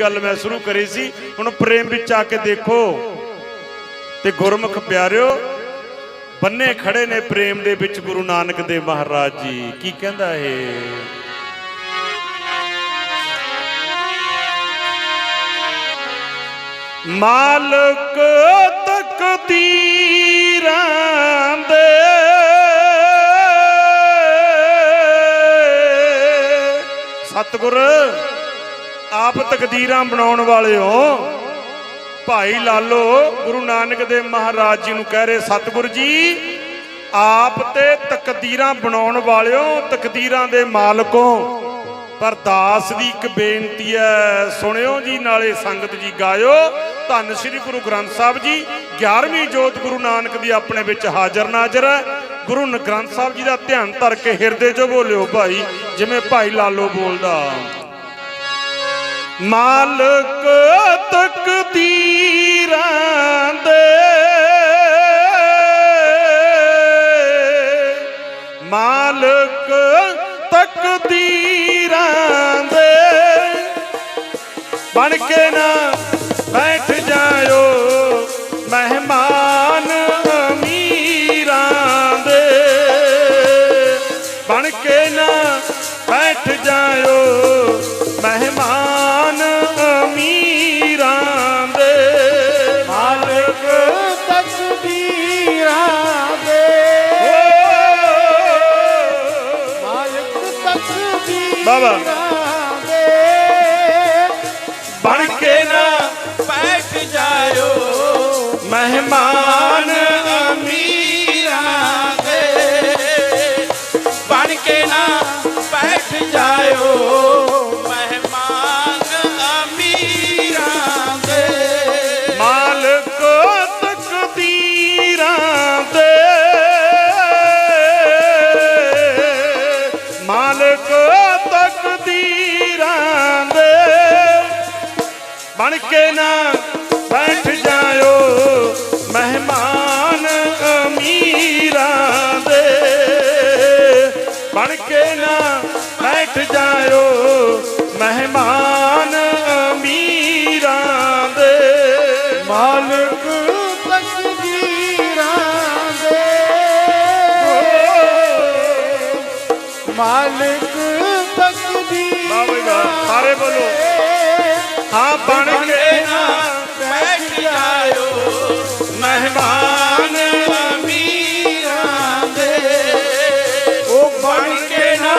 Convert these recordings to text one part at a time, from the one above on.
ਗੱਲ ਮੈਂ ਸ਼ੁਰੂ ਕਰੀ ਸੀ, ਹੁਣ ਪ੍ਰੇਮ ਵਿੱਚ ਆ ਕੇ ਦੇਖੋ। ਤੇ ਗੁਰਮੁਖ ਪਿਆਰਿਓ, ਬੰਨੇ ਖੜੇ ਨੇ ਪ੍ਰੇਮ ਦੇ ਵਿੱਚ ਗੁਰੂ ਨਾਨਕ ਦੇਵ ਮਹਾਰਾਜ ਜੀ। ਕੀ ਕਹਿੰਦਾ ਇਹ? ਮਾਲਕ ਤਕਦੀਰਾਂ ਦੇ ਸਤਿਗੁਰ। ਆਪ ਤਕਦੀਰਾਂ ਬਣਾਉਣ ਵਾਲੇ ਹੋ ਭਾਈ ਲਾਲੋ, ਗੁਰੂ ਨਾਨਕ ਦੇ ਮਹਾਰਾਜ ਜੀ ਨੂੰ ਕਹਿ ਰਹੇ ਸਤਿਗੁਰੂ ਜੀ, ਆਪ ਤੇ ਤਕਦੀਰਾਂ ਬਣਾਉਣ ਵਾਲਿਓ, ਤਕਦੀਰਾਂ ਦੇ ਮਾਲਕੋ। ਪਰ ਦਾਸ ਦੀ ਇੱਕ ਬੇਨਤੀ ਹੈ ਸੁਣਿਓ ਜੀ, ਨਾਲੇ ਸੰਗਤ ਜੀ ਗਾਇਓ। ਧੰਨ ਸ੍ਰੀ ਗੁਰੂ ਗ੍ਰੰਥ ਸਾਹਿਬ ਜੀ 11ਵੀਂ ਜੋਤ ਗੁਰੂ ਨਾਨਕ ਦੀ ਆਪਣੇ ਵਿੱਚ ਹਾਜ਼ਰ ਨਾਜ਼ਰ ਹੈ ਗੁਰੂ ਗ੍ਰੰਥ ਸਾਹਿਬ ਜੀ ਦਾ ਧਿਆਨ ਧਰ ਕੇ ਹਿਰਦੇ 'ਚ ਬੋਲਿਓ ਭਾਈ, ਜਿਵੇਂ ਭਾਈ ਲਾਲੋ ਬੋਲਦਾ। ਮਾਲਕ ਤਕਦੀਰਾਂ ਦੇ ਮਾਲਕ ਤਕਦੀਰਾਂ ਦੇ ਬਣ ਕੇ ਨਾ ਬੈਠ ਜਾਇਓ ਮਹਿਮਾਨ ਬਾਬਾ। ਤਕਦੀਰਾਂ ਦੇ ਬਣ ਕੇ ਨਾ ਬੈਠ ਜਾਇਓ ਮਹਿਮਾਨ ਅਮੀਰਾਂ ਦੇ। ਬਣ ਕੇ ਨਾ ਬੈਠ ਜਾਇਓ ਮਹਿਮਾਨ ਅਮੀਰਾਂ ਦੇ। ਮਾਲਕ ਤਕਦੀਰਾਂ ਦੇ। ਮਾਲਕ ਤਕਦੀਰਾਂ ਵਾਹ, ਸਾਰੇ ਬੋਲੋ। ਹਾਂ ਬਣ ਕੇ ਨਾ ਬੈਠ ਜਾਇਓ। ਮਹਿਮਾਨ ਅਮੀਰਾਂ ਦੇ। ਉਹ ਬਣ ਕੇ ਨਾ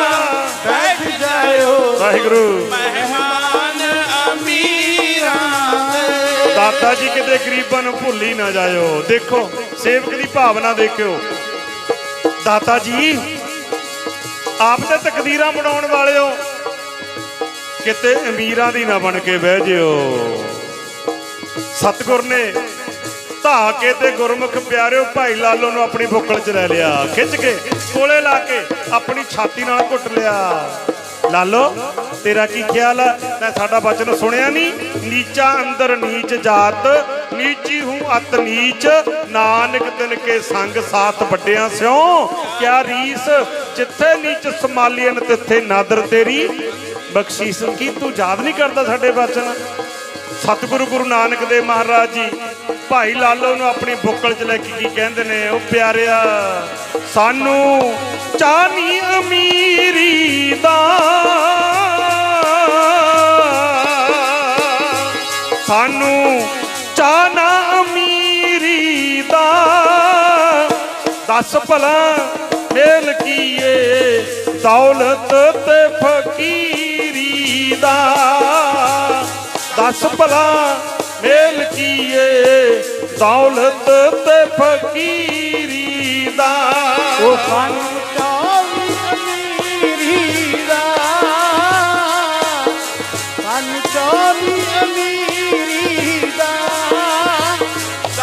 ਬੈਠ ਜਾਇਓ। ਵਾਹਿਗੁਰੂ। ਮਹਿਮਾਨ ਅਮੀਰਾਂ ਦੇ। ਦਾਤਾ ਜੀ ਕਿਤੇ ਗਰੀਬਾਂ ਨੂੰ ਭੁੱਲੀ ਨਾ ਜਾਇਓ। ਦੇਖੋ ਸੇਵਕ ਦੀ ਭਾਵਨਾ ਦੇਖਿਓ। ਦਾਤਾ ਜੀ ਆਪ ਤੇ ਤਕਦੀਰਾਂ ਬਣਾਉਣ ਵਾਲਿਓ ਕਿਤੇ ਅਮੀਰਾਂ ਦੀ ਨਾ ਬਣ ਕੇ ਬਹਿ ਜਿਓ। ਸਤਿਗੁਰ ਨੇ ਧਾ ਕੇ ਤੇ ਗੁਰਮੁਖ ਪਿਆਰਿਓ, ਭਾਈ ਲਾਲੋ ਨੂੰ ਆਪਣੀ ਬੁੱਕਲ 'ਚ ਲੈ ਲਿਆ। ਖਿੱਚ ਕੇ ਕੋਲੇ ਲਾ ਕੇ ਆਪਣੀ ਛਾਤੀ ਨਾਲ ਘੁੱਟ ਲਿਆ। ਲਾਲੋ, ਤੇਰਾ ਕੀ ਖਿਆਲ ਹੈ ਮੈਂ ਸਾਡਾ ਬਚਨ ਸੁਣਿਆ ਨਹੀਂ ਨੀਚਾ ਅੰਦਰ ਨੀਚ ਜਾਤ, ਨੀਚੀ ਹੂੰ ਅਤ ਨੀਚ। ਨਾਨਕ ਤਿਨ ਕੇ ਸੰਗ ਸਾਥ ਵੱਡਿਆਂ ਸਿਓ ਕਿਆ ਰੀਸ, ਜਿੱਥੇ ਨੀਚ ਸਮਾਲੀਨ ਤਿੱਥੇ ਨਾਦਰ ਤੇਰੀ। ਬਖਸ਼ੀਸ਼ ਕੀ ਤੂੰ ਯਾਦ ਨਹੀਂ ਕਰਦਾ ਸਾਡੇ ਬਚਨ? ਸਤਿਗੁਰੂ ਗੁਰੂ ਨਾਨਕ ਦੇਵ ਮਹਾਰਾਜ ਜੀ, ਭਾਈ ਲਾਲੋ ਨੂੰ ਆਪਣੀ ਬੁੱਕਲ 'ਚ ਲੈ ਕੇ ਕੀ ਕਹਿੰਦੇ ਨੇ? ਉਹ ਪਿਆਰਿਆ, ਸਾਨੂੰ ਚਾਹਨੀ ਅਮੀਰੀ ਦਾ। ਸਾਨੂੰ ਚਾਹਨਾ ਅਮੀਰੀ ਦਾ। ਦੱਸ ਭਲਾ ਮੇਲ ਕੀਏ, ਦੌਲਤ ਤੇ ਫਕੀਰੀ ਦਾ ਦੱਸ ਭਲਾ ਮੇਲ ਕੀਏ ਦੌਲਤ ਤੇ ਫਕੀਰੀ ਦਾ। ਉਹ ਦਾ।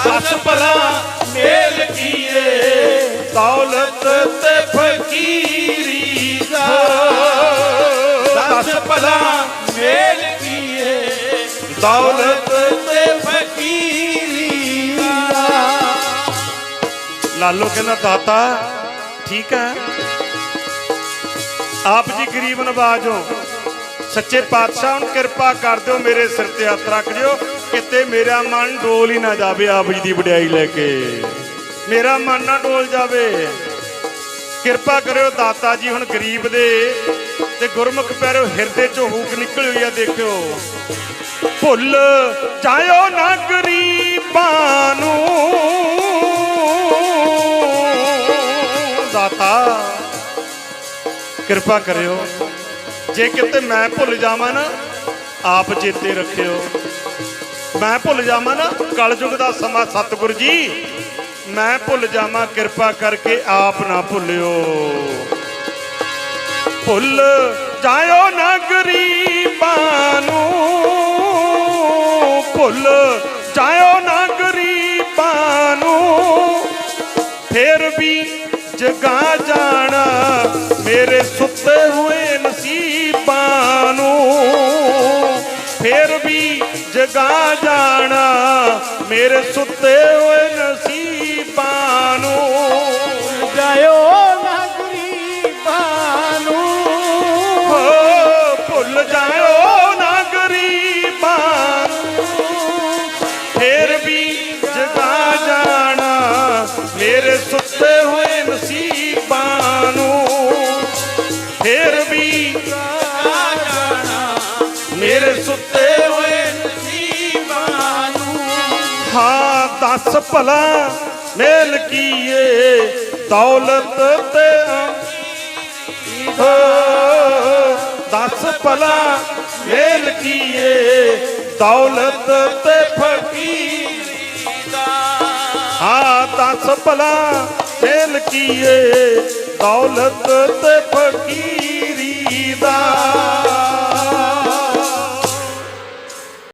ਦੱਸ ਭਲਾ ਮੇਲ ਕੀਏ ਦੌਲਤ ਤੇ ਫਕੀਰੀ ਦਾ। ਦੱਸ ਭਲਾ ਦੌਲਤ ਤੇ ਫਕੀਰੀ ਲਾਲੋ ਕਹਿੰਦਾ, ਦਾਤਾ, ਠੀਕ ਹੈ? ਆਪ ਜੀ ਗਰੀਬ ਨਵਾਜ ਹੋ। ਸੱਚੇ ਪਾਤਸ਼ਾਹ, ਹੁਣ ਕਿਰਪਾ ਕਰ ਦਿਓ ਮੇਰੇ ਸਿਰ ਤੇ ਹੱਥ ਰੱਖ ਦਿਓ ਕਿਤੇ ਮੇਰਾ ਮਨ ਡੋਲ ਹੀ ਨਾ ਜਾਵੇ ਆਪ ਜੀ ਦੀ ਵਡਿਆਈ ਲੈ ਕੇ। ਮੇਰਾ ਮਨ ਨਾ ਡੋਲ ਜਾਵੇ। ਕਿਰਪਾ ਕਰਿਓ ਦਾਤਾ ਜੀ, ਹੁਣ ਗਰੀਬ ਦੇ ਤੇ ਗੁਰਮੁਖ ਪੈਰੋ ਹਿਰਦੇ ਚੋਂ ਹੂਕ ਨਿਕਲ ਹੋਈ ਆ, ਦੇਖਿਓ। ਭੁੱਲ ਜਾਇਓ ਨਾ ਗਰੀਬਾਂ ਨੂੰ। ਦਾਤਾ, ਕਿਰਪਾ ਕਰਿਓ। ਜੇ ਕਿਤੇ ਮੈਂ ਭੁੱਲ ਜਾਵਾਂ ਨਾ, ਆਪ ਚੇਤੇ ਰੱਖਿਓ। ਮੈਂ ਭੁੱਲ ਜਾਵਾਂ ਨਾ, ਕਲਯੁਗ ਦਾ ਸਮਾਂ, ਸਤਿਗੁਰ ਜੀ। ਮੈਂ ਭੁੱਲ ਜਾਵਾਂ, ਕਿਰਪਾ ਕਰਕੇ ਆਪ ਨਾ ਭੁੱਲਿਓ। ਭੁੱਲ ਜਾਇਓ ਨਾ ਮੇਰੇ ਸੁੱਤੇ ਹੋਏ ਨਸੀਬਾਂ ਨੂੰ ਫਿਰ ਵੀ ਜਗਾ ਜਾਣਾ ਮੇਰੇ ਸੁੱਤੇ ਹੋਏ ਨਸੀਬ ਦਸ ਭਲਾ ਮੇਲ ਕੀਏ, ਦੌਲਤ ਤੇ ਦਸ ਭਲਾ ਮੇਲ ਕੀਏ, ਦੌਲਤ ਤੇ ਫਕੀਰੀ। ਦਾ ਹਾਂ, ਦਸ ਭਲਾ ਮੇਲ ਕੀਏ, ਦੌਲਤ ਤੇ ਫਕੀਰੀ ਦਾ।